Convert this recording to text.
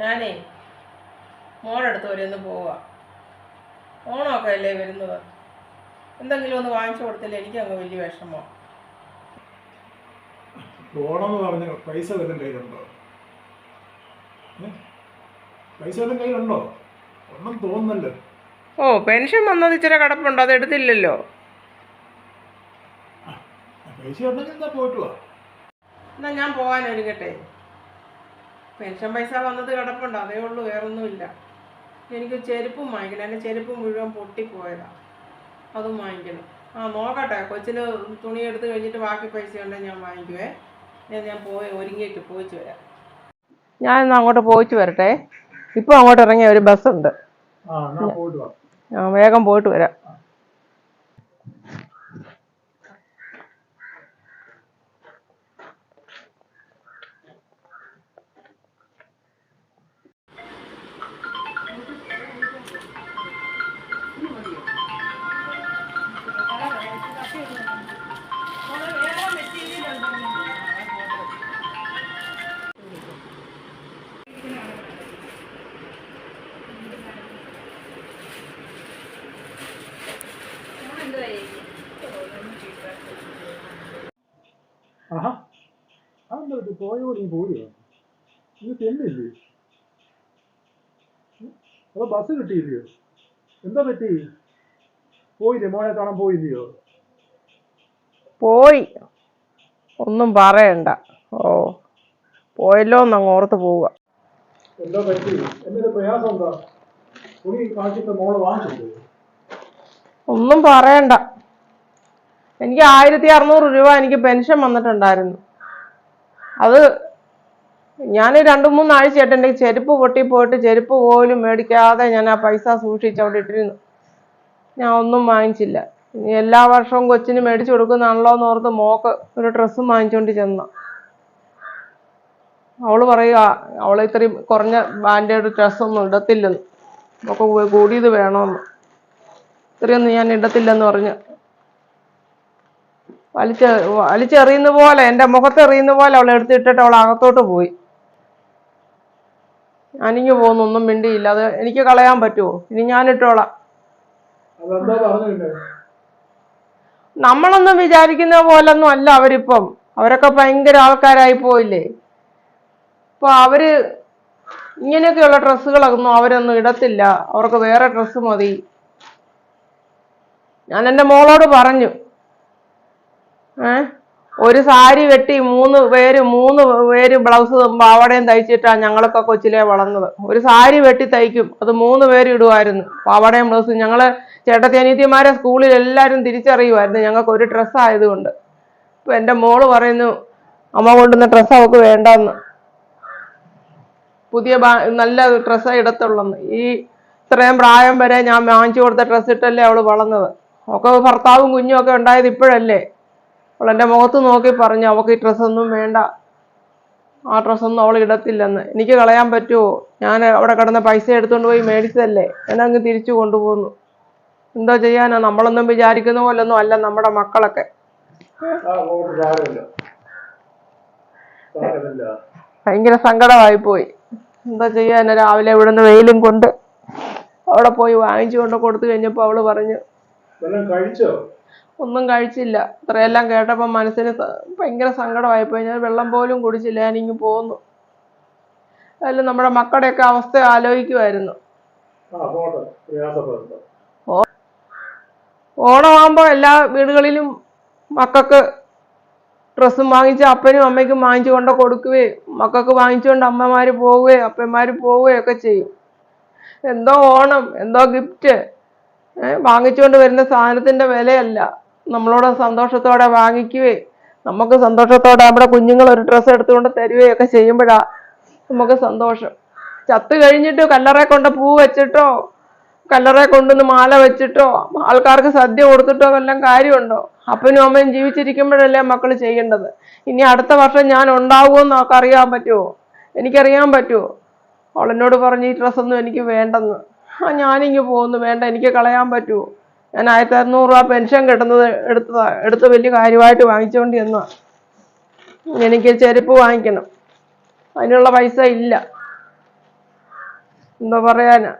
ഞാനേ മോളടുത്ത് വരെ ഒന്ന് പോവാ. ഓണമൊക്കെ അല്ലേ വരുന്നത്? എന്തെങ്കിലും ഒന്ന് വാങ്ങിച്ചു കൊടുത്തില്ല? എനിക്ക് അങ്ങ് വലിയ വിഷമോ. ഓണമെന്ന് പറഞ്ഞ പൈസ വല്ലതും കയ്യിലുണ്ടോ? പൈസ വല്ലതും കയ്യിലുണ്ടോ? ഒന്നും തോന്നുന്നല്ലോ. ഓ പെൻഷൻ വന്നത് ഇച്ചിരി കടപ്പുണ്ടോ. അത് എടുത്തില്ലല്ലോ. പൈസ ഉണ്ടെങ്കിൽ എന്താ പോയിട്ട് വാ. എന്നാ ഞാൻ പോകാൻ ഒരുങ്ങട്ടെ പെൻഷൻ പൈസ വന്നത് കിടപ്പുണ്ട്. അതേ ഉള്ളൂ വേറൊന്നുമില്ല. എനിക്ക് ചെരുപ്പും വാങ്ങിക്കണം. എന്റെ ചെരുപ്പ് മുഴുവൻ പൊട്ടിപ്പോയതാണ് അതും വാങ്ങിക്കണം. ആ നോക്കട്ടെ. കൊച്ചിന് തുണി എടുത്ത് കഴിഞ്ഞിട്ട് ബാക്കി പൈസ ഉണ്ടെങ്കിൽ ഞാൻ വാങ്ങിക്കുവേ. ഞാൻ ഞാൻ പോയി ഒരുങ്ങിയിട്ട് പോയിച്ചു വരാം. ഞാൻ ഇന്ന് അങ്ങോട്ട് പോയിച്ചു വരട്ടെ. ഇപ്പൊ അങ്ങോട്ട് ഇറങ്ങിയ ഒരു ബസ്സുണ്ട്. ആ വേഗം പോയിട്ട് വരാം. ആഹാ. അതെന്താ പറ്റി പോയോടി നീ പോയോ നീ ചെന്നില്ലേ? അതോ ബസ് കിട്ടിയില്ലയോ? എന്താ പറ്റി? പോയില്ലേ? മോനെ കാണാൻ പോയില്ലയോ? പോയി. ഒന്നും പറയണ്ട. ഓ പോയല്ലോ എന്നങ്ങ് ഓർത്ത് പോവുക. എന്താ പറ്റി? എന്തൊരു പ്രയാസം എന്താ തുണി കാണിച്ചിട്ട് മോൾ വാങ്ങിച്ചില്ലേ ഒന്നും പറയണ്ട. എനിക്ക് ആയിരത്തി അറുന്നൂറ് രൂപ എനിക്ക് പെൻഷൻ വന്നിട്ടുണ്ടായിരുന്നു. അത് ഞാൻ രണ്ട് മൂന്നാഴ്ചയായിട്ട് എന്റെ ചെരുപ്പ് പൊട്ടി പോയിട്ട് ചെരുപ്പ് പോലും മേടിക്കാതെ ഞാൻ ആ പൈസ സൂക്ഷിച്ച് അവിടെ ഇട്ടിരുന്നു. ഞാൻ ഒന്നും വാങ്ങിച്ചില്ല. ഇനി എല്ലാ വർഷവും കൊച്ചിന് മേടിച്ചു കൊടുക്കുന്നതാണല്ലോ എന്ന് ഓർത്ത് മോക്ക് ഒരു ഡ്രസ്സും വാങ്ങിച്ചുകൊണ്ട് ചെന്ന. അവൾ പറയുക അവൾ ഇത്രയും കുറഞ്ഞ ബാൻഡേഡ് ഡ്രസ്സൊന്നും ഇടത്തില്ലെന്ന്. ഒക്കെ കൂടിയത് വേണമെന്ന് ഇത്രയൊന്നും ഞാൻ ഇടത്തില്ലെന്ന് പറഞ്ഞ് വലിച്ച് വലിച്ചെറിയുന്ന പോലെ എന്റെ മുഖത്തെറിയുന്ന പോലെ അവൾ എടുത്തിട്ടിട്ട് അവൾ അകത്തോട്ട് പോയി. അനിഞ്ഞു പോകുന്നൊന്നും മിണ്ടിയില്ല. അത് എനിക്ക് കളയാൻ പറ്റുമോ? ഇനി ഞാൻ ഇട്ടോളാം. നമ്മളൊന്നും വിചാരിക്കുന്ന പോലൊന്നും അല്ല അവരിപ്പം. അവരൊക്കെ ഭയങ്കര ആൾക്കാരായി പോയില്ലേ? ഇപ്പൊ അവർ ഇങ്ങനെയൊക്കെയുള്ള ഡ്രസ്സുകളൊന്നും അവരൊന്നും ഇടത്തില്ല. അവർക്ക് വേറെ ഡ്രസ്സ് മതി. ഞാൻ എന്റെ മോളോട് പറഞ്ഞു. ഒരു സാരി വെട്ടി മൂന്ന് പേര് മൂന്ന് പേര് ബ്ലൗസ് പാവാടയും തയ്ച്ചിട്ടാണ് ഞങ്ങളൊക്കെ കൊച്ചിലെ വളർന്നത്. ഒരു സാരി വെട്ടി തയ്ക്കും. അത് മൂന്ന് പേര് ഇടുമായിരുന്നു പാവാടയും ബ്ലൗസും. ഞങ്ങൾ ചേട്ടത്തിയനീത്തിമാരെ സ്കൂളിൽ എല്ലാവരും തിരിച്ചറിയുമായിരുന്നു ഞങ്ങൾക്ക് ഒരു ഡ്രസ്സ് ആയതുകൊണ്ട്. ഇപ്പൊ എന്റെ മോൾ പറയുന്നു അമ്മ കൊണ്ടുവന്ന ഡ്രസ്സ് അവൾക്ക് വേണ്ടെന്ന്. പുതിയ നല്ല ഡ്രസ്സേ ഇടത്തുള്ളെന്ന്. ഈ ഇത്രയും പ്രായം വരെ ഞാൻ വാങ്ങിച്ചു കൊടുത്ത ഡ്രസ്സ് ഇട്ടല്ലേ അവൾ വളർന്നത്. ഒക്കെ ഭർത്താവും കുഞ്ഞും ഒക്കെ ഉണ്ടായത് ഇപ്പോഴല്ലേ? അവൾ എന്റെ മുഖത്ത് നോക്കി പറഞ്ഞു അവൾക്ക് ഈ ഡ്രസ്സൊന്നും വേണ്ട. ആ ഡ്രസ്സൊന്നും അവൾ ഇടത്തില്ലെന്ന്. എനിക്ക് കളയാൻ പറ്റുമോ ഞാൻ അവിടെ കിടന്ന പൈസ എടുത്തുകൊണ്ട് പോയി മേടിച്ചതല്ലേ? അങ്ങ് തിരിച്ചു കൊണ്ടുപോകുന്നു എന്തോ ചെയ്യാനാ? നമ്മളൊന്നും വിചാരിക്കുന്ന പോലൊന്നും അല്ല നമ്മുടെ മക്കളൊക്കെ. ഭയങ്കര സങ്കടമായി പോയി എന്താ ചെയ്യാൻ രാവിലെ ഇവിടുന്ന് വെയിലും കൊണ്ട് അവിടെ പോയി വാങ്ങിച്ചു കൊണ്ട് കൊടുത്തു കഴിഞ്ഞപ്പോൾ അവൾ പറഞ്ഞു കഴിച്ചോ? ഒന്നും കഴിച്ചില്ല. ഇത്രയെല്ലാം കേട്ടപ്പോൾ മനസ്സിന് ഭയങ്കര സങ്കടമായി പോയി ഞാൻ വെള്ളം പോലും കുടിച്ചില്ല. ഞാനിങ്ങ് പോന്നു. അതിൽ നമ്മുടെ മക്കളുടെയൊക്കെ അവസ്ഥ ആലോചിക്കുമായിരുന്നു ഓണമാകുമ്പോൾ എല്ലാ വീടുകളിലും മക്കൾക്ക് ഡ്രസ്സും വാങ്ങിച്ച് അപ്പനും അമ്മയ്ക്കും വാങ്ങിച്ചു കൊണ്ട് കൊടുക്കുകയും മക്കൾക്ക് വാങ്ങിച്ചുകൊണ്ട് അമ്മമാർ പോവുകയും അപ്പന്മാർ പോവുകയും ഒക്കെ ചെയ്യും. എന്തോ ഓണം എന്തോ ഗിഫ്റ്റ്. വാങ്ങിച്ചുകൊണ്ട് വരുന്ന സാധനത്തിന്റെ വിലയല്ല. നമ്മളോട് സന്തോഷത്തോടെ വാങ്ങിക്കുകയും നമുക്ക് സന്തോഷത്തോടെ നമ്മുടെ കുഞ്ഞുങ്ങൾ ഒരു ഡ്രസ്സ് എടുത്തുകൊണ്ട് തരികയൊക്കെ ചെയ്യുമ്പോഴാ നമുക്ക് സന്തോഷം. ചത്ത് കഴിഞ്ഞിട്ട് കല്ലറ കൊണ്ട് പൂ വെച്ചിട്ടോ കല്ലറ കൊണ്ടുവന്ന് മാല വെച്ചിട്ടോ ആൾക്കാർക്ക് സദ്യ കൊടുത്തിട്ടോ എല്ലാം കാര്യമുണ്ടോ? അപ്പനും അമ്മയും ജീവിച്ചിരിക്കുമ്പോഴല്ലേ മക്കൾ ചെയ്യേണ്ടത്? ഇനി അടുത്ത വർഷം ഞാൻ ഉണ്ടാവുമെന്ന് അവർക്ക് അറിയാൻ പറ്റുമോ? എനിക്കറിയാൻ പറ്റുമോ? അവളെന്നോട് പറഞ്ഞു ഈ ഡ്രസ്സൊന്നും എനിക്ക് വേണ്ടെന്ന്. ആ ഞാനിങ്ങ് പോകുന്നു. വേണ്ട എനിക്ക് കളയാൻ പറ്റുമോ? ഞാൻ ആയിരത്തി അറുന്നൂറ് രൂപ പെൻഷൻ കിട്ടുന്നത് എടുത്തതാ എടുത്ത് വലിയ കാര്യമായിട്ട് വാങ്ങിച്ചുകൊണ്ട് ചെന്നാ എനിക്ക് ചെരുപ്പ് വാങ്ങിക്കണം. അതിനുള്ള പൈസ ഇല്ല. എന്താ പറയാനാ?